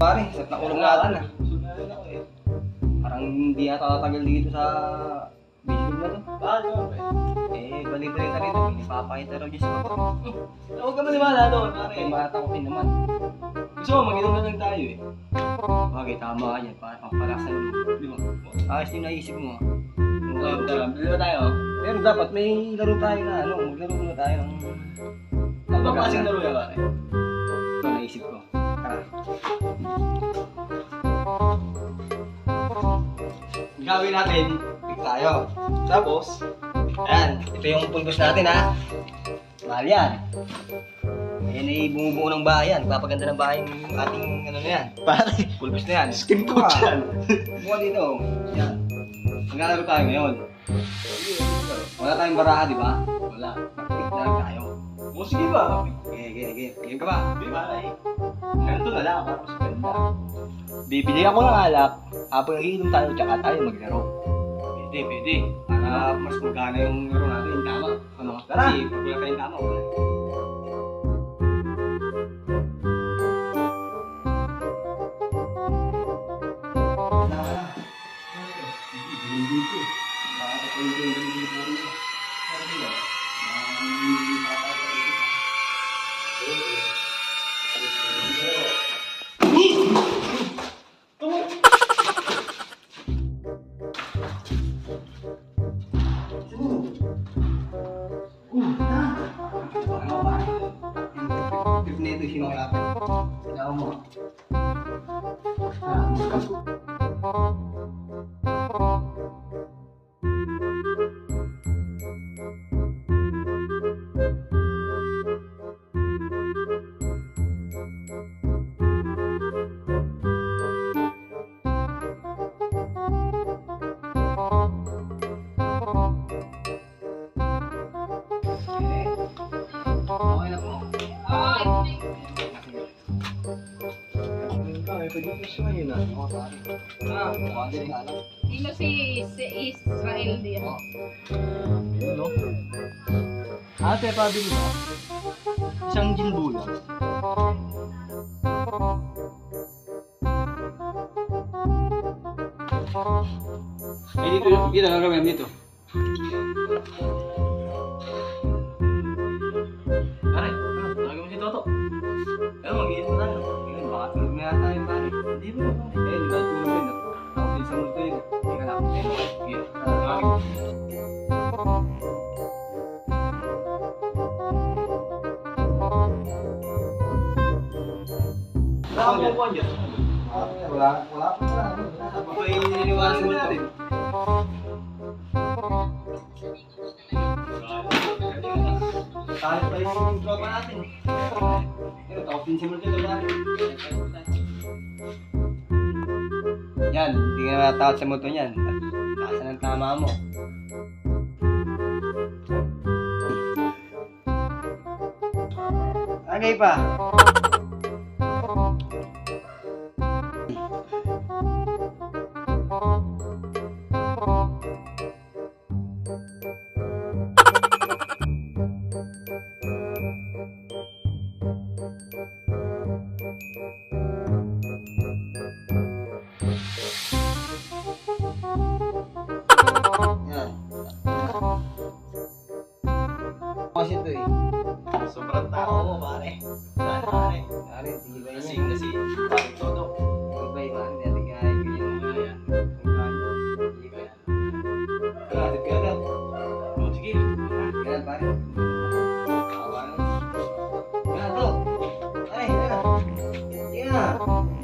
Pare, set na ulam natin ah. Eh. Parang hindi yata tatagal dito sa building na to. Ba? Eh, bali-bali na rin. Ipapakita raw dyan sa baba. Huwag ka maniwala doon, pare. Eh, matakotin naman. Gusto mo, mag-inom na lang tayo eh. Bagay, tama ka yan. Para pampalasan mo. Di ba? Ayos din naisip mo ah. Okay, tara. Bili ba tayo? Pero dapat may laro tayo na ano. Maglaro muna tayo ng... Ano ba klaseng laro yan, pare? Naisip ko. Tara. Gawin natin. Pick tayo. Tapos, Ayan, ito yung pulbos natin ha. Mahal yan. Ayan ay bumubuo ng bayan. Papaganda ng bayan yung ating ano na yan. pare, Pulbos na yan. skin coat yan. Buka dito. Yan. Maglalaro tayo ngayon. Wala tayong baraha, di ba? Wala. Mag-pick tayo. O sige ba? Okay, okay, okay. Game ka ba? Di ba? Ganito na lang, para mas ganda. Bibili ako ng alak, habang nagiinom tayo, tsaka tayo maglaro. Pwede, pwede. Para mas magana yung laro natin. Tama. Ano? Tara. Kasi pag wala tayong tama, wala. နေသူရှိမှာလားဒါမှမဟုတ် Ah, mukha din nga. Sino si, si Israel din? Yun, no? Ate, pabili mo. Isang gin bulan. Eh, dito, dito, gagawin dito. Akong kukuha dyan. Wala, wala pa. Ako pa yung niniwala sa multo. Kahit pa yung tropa si multo pare. Yan, hindi ka natakot sa multo niyan. Taas ng tama mo. Agay pa. Kasi ito eh. Sobrang tao mo, pare. Saan, pare? Pare, tibay niya. kasi, pare, Toto. Tibay, pare. Dati kaya yung mga yan. Tibay. Sige